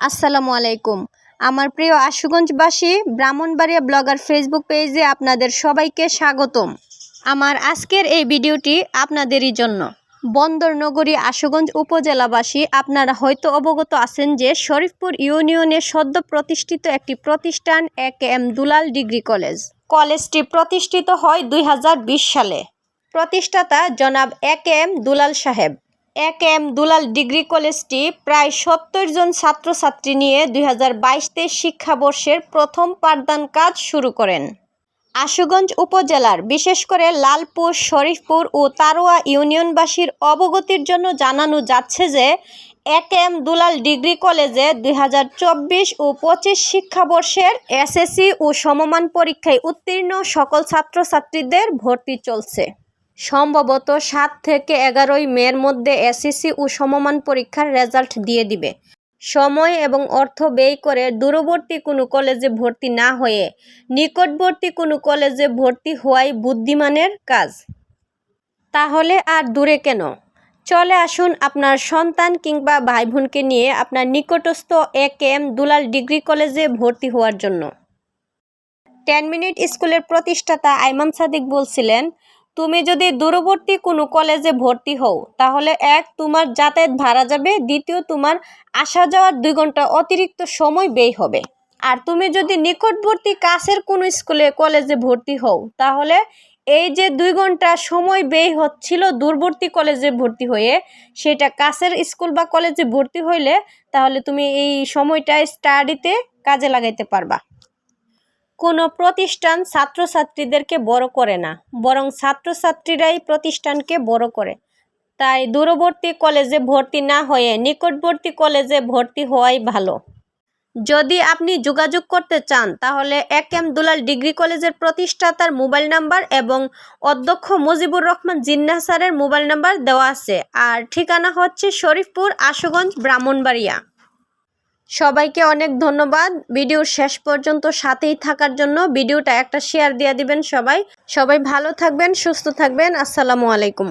আসসালামু আলাইকুম। আমার প্রিয় আশুগঞ্জবাসী, ব্রাহ্মণবাড়িয়া ব্লগার ফেসবুক পেজে আপনাদের সবাইকে স্বাগতম। আমার আজকের এই ভিডিওটি আপনাদেরই জন্য। বন্দর নগরী আশুগঞ্জ উপজেলাবাসী, আপনারা হয়তো অবগত আছেন যে শরীফপুর ইউনিয়নে সদ্য প্রতিষ্ঠিত একটি প্রতিষ্ঠান এক এম দুলাল ডিগ্রি কলেজ। কলেজটি প্রতিষ্ঠিত হয় দুই হাজার বিশ সালে। প্রতিষ্ঠাতা জনাব এক এম দুলাল সাহেব। এক এম দুলাল ডিগ্রি কলেজটি প্রায় সত্তর জন ছাত্রছাত্রী নিয়ে দুই হাজার বাইশ তেইশ শিক্ষাবর্ষের প্রথম পাঠদান কাজ শুরু করেন। আশুগঞ্জ উপজেলার, বিশেষ করে লালপুর, শরীফপুর ও তারোয়া ইউনিয়নবাসীর অবগতির জন্য জানানো যাচ্ছে যে এক এম দুলাল ডিগ্রি কলেজে দুই ও পঁচিশ শিক্ষাবর্ষের এসএসসি ও সমমান পরীক্ষায় উত্তীর্ণ সকল ছাত্রছাত্রীদের ভর্তি চলছে। সম্ভবত সাত থেকে এগারোই মের মধ্যে এসএসসি ও সমমান পরীক্ষার রেজাল্ট দিয়ে দিবে। সময় এবং অর্থ ব্যয় করে দূরবর্তী কোনো কলেজে ভর্তি না হয়ে নিকটবর্তী কোনো কলেজে ভর্তি হওয়াই বুদ্ধিমানের কাজ। তাহলে আর দূরে কেন? চলে আসুন আপনার সন্তান কিংবা ভাই বোনকে নিয়ে আপনার নিকটস্থ এক এম দুলাল ডিগ্রি কলেজে ভর্তি হওয়ার জন্য। টেন মিনিট স্কুলের প্রতিষ্ঠাতা আইমান সাদিক বলছিলেন তুমি যদি দূরবর্তী কোনো কলেজে ভর্তি হও, তাহলে এক, তোমার যাতায়াত ভাড়া যাবে, দ্বিতীয়, তোমার আসা যাওয়ার দুই ঘণ্টা অতিরিক্ত সময় ব্যয় হবে। আর তুমি যদি নিকটবর্তী কাছের কোনো স্কুলে, কলেজে ভর্তি হও, তাহলে এই যে দুই ঘণ্টা সময় ব্যয় হচ্ছিল দূরবর্তী কলেজে ভর্তি হয়ে, সেটা কাছের স্কুল বা কলেজে ভর্তি হইলে তাহলে তুমি এই সময়টা স্টাডিতে কাজে লাগাইতে পারবা। কোনো প্রতিষ্ঠান ছাত্রছাত্রীদেরকে বড় করে না, বরং ছাত্রছাত্রীরাই প্রতিষ্ঠানকে বড় করে। তাই দূরবর্তী কলেজে ভর্তি না হয়ে নিকটবর্তী কলেজে ভর্তি হওয়াই ভালো। যদি আপনি যোগাযোগ করতে চান, তাহলে এক এম দুলাল ডিগ্রি কলেজের প্রতিষ্ঠাতার মোবাইল নাম্বার এবং অধ্যক্ষ মুজিবুর রহমান জিন্না স্যারের মোবাইল নাম্বার দেওয়া আছে। আর ঠিকানা হচ্ছে শরীফপুর আশুগঞ্জ, ব্রাহ্মণবাড়িয়া। সবাইকে অনেক ধন্যবাদ। ভিডিওর শেষ পর্যন্ত সাথেই থাকার জন্য ভিডিওটা একটা শেয়ার দিয়ে দিবেন সবাই। সবাই ভালো থাকবেন, সুস্থ থাকবেন। আসসালামু আলাইকুম।